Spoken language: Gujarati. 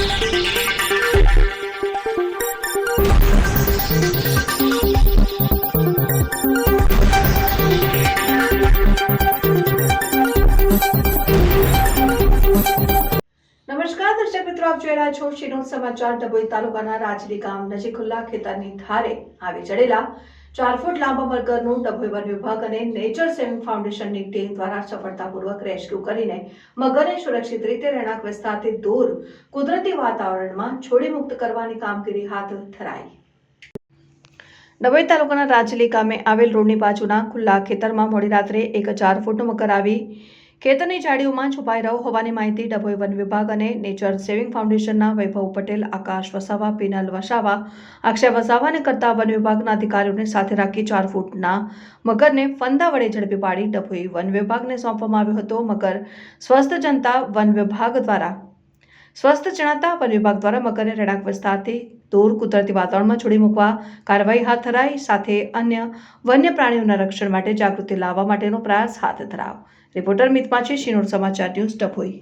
નમસ્કાર, દર્શક મિત્રો, આપ જોઈ રહ્યા છો શિનોર સમાચાર. ડભોઈ તાલુકાના રાજલી ગામ નજીક ખુલ્લા ખેતરની ધારે આવી ચડેલા ચાર ફૂટ લાંબા બર્ગરનું ડભોઈ વન વિભાગ અને નેચર સેવિંગ ફાઉન્ડેશનની ટીમ દ્વારા સફળતાપૂર્વક રેસ્ક્યુ કરીને મગરને સુરક્ષિત રીતે રહેણાંક વિસ્તારથી દૂર કુદરતી વાતાવરણમાં છોડી મુક્ત કરવાની કામગીરી હાથ ધરાઈ. ડભોઈ તાલુકાના રાજલી ગામે આવેલ રોડની બાજુના ખુલ્લા ખેતરમાં મોડી રાત્રે એક ચાર ફૂટનું મગર આવી ખેતરની જાડીઓમાં છુપાઈ રહ્યો હોવાની માહિતી ડભોઈ વન વિભાગ અને નેચર સેવિંગ ફાઉન્ડેશનના વૈભવ પટેલ, આકાશ વસાવા, પિનલ વસાવા, અક્ષય વસાવાને કરતા વન વિભાગના અધિકારીઓને સાથે રાખી ચાર ફૂટના મગરને ફંદા વડે ઝડપી પાડી ડભોઈ વન વિભાગને સોંપવામાં આવ્યો હતો. મગર સ્વસ્થ જનતા વન વિભાગ દ્વારા સ્વસ્થ જણાતા વન વિભાગ દ્વારા મગરને રહેણાંક વિસ્તારથી દૂર કુદરતી વાતાવરણમાં છોડી મૂકવા કાર્યવાહી હાથ ધરાઈ, સાથે અન્ય વન્ય પ્રાણીઓના રક્ષણ માટે જાગૃતિ લાવવા માટેનો પ્રયાસ હાથ ધરાવ રિપોર્ટર મિત માછી શિનોર સમાચાર ન્યૂઝ ડભોઈ